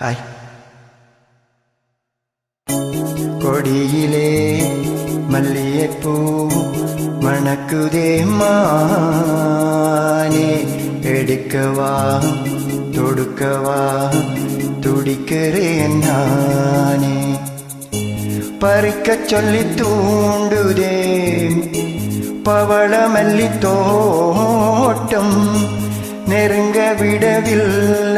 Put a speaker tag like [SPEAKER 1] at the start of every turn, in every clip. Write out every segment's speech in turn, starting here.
[SPEAKER 1] Hi கொடியிலே மல்லிகைப்பூ மணக்குதே மானே. எடுக்கவா தொடுக்கவா துடிக்கிறேன் நானே. பறிக்க சொல்லி தூண்டுதே பவளமல்லி தோட்டம் நெருங்க விடவில்லை.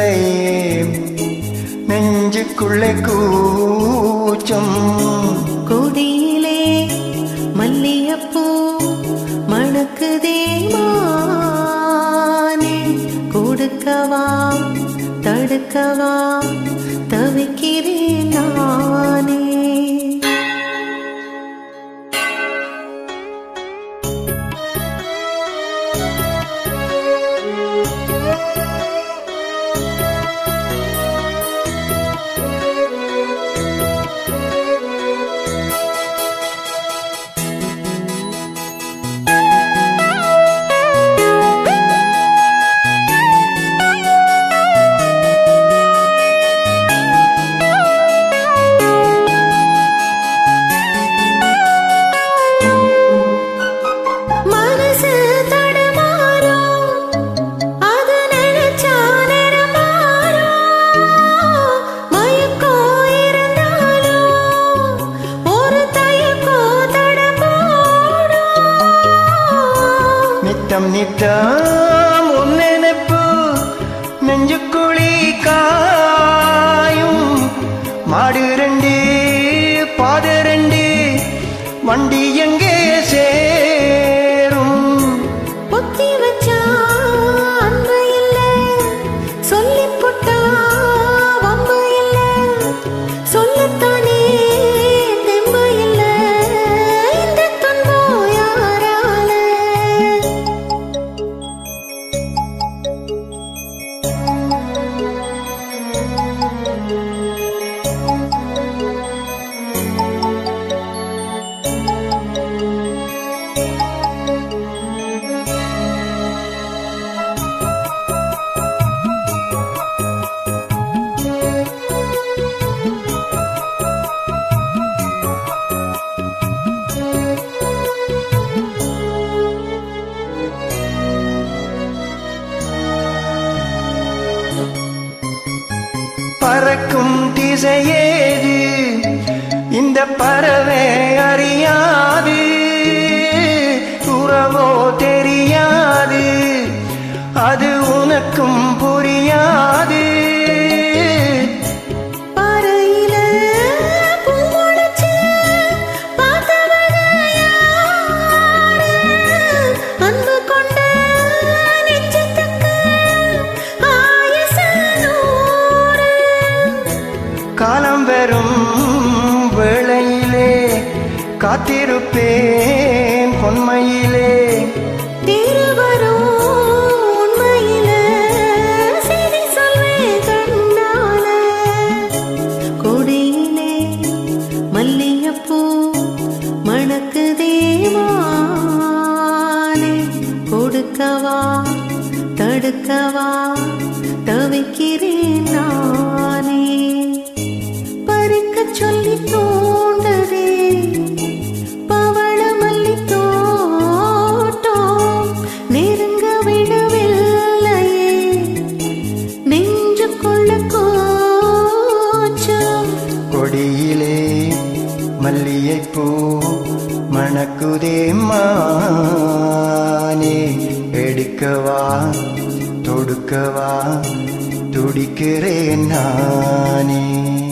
[SPEAKER 1] நெஞ்சுக்குள்ளே கூச்சம். நித்தம் நித்தம் உன்னெனப்பு நெஞ்சுக்குழி காயும். மாடு ரெண்டு பாத ரெண்டு வண்டி எங்கே சேரும்?
[SPEAKER 2] பொத்தி வச்சா அன்பு இல்ல. சொல்லி போட்டா வம்பு இல்ல. சொல்லத்தான்
[SPEAKER 1] பறக்கும் திசையேது? இந்த பறவை அறியாது. உறவோ தெரியாது. அது உனக்கும் புரியாது காத்திருப்பேன் பொன்மையிலே.
[SPEAKER 2] திருவரும் உண்மையில செய்தி கொடுக்கவா தடுக்கவா தவிக்கிறேன் நானே. பறிக்க சொல்லி
[SPEAKER 1] மல்லிகைப்பூ மணக்குதே மானே. எடுக்கவா தொடுக்கவா துடிக்கிறேன் நானே.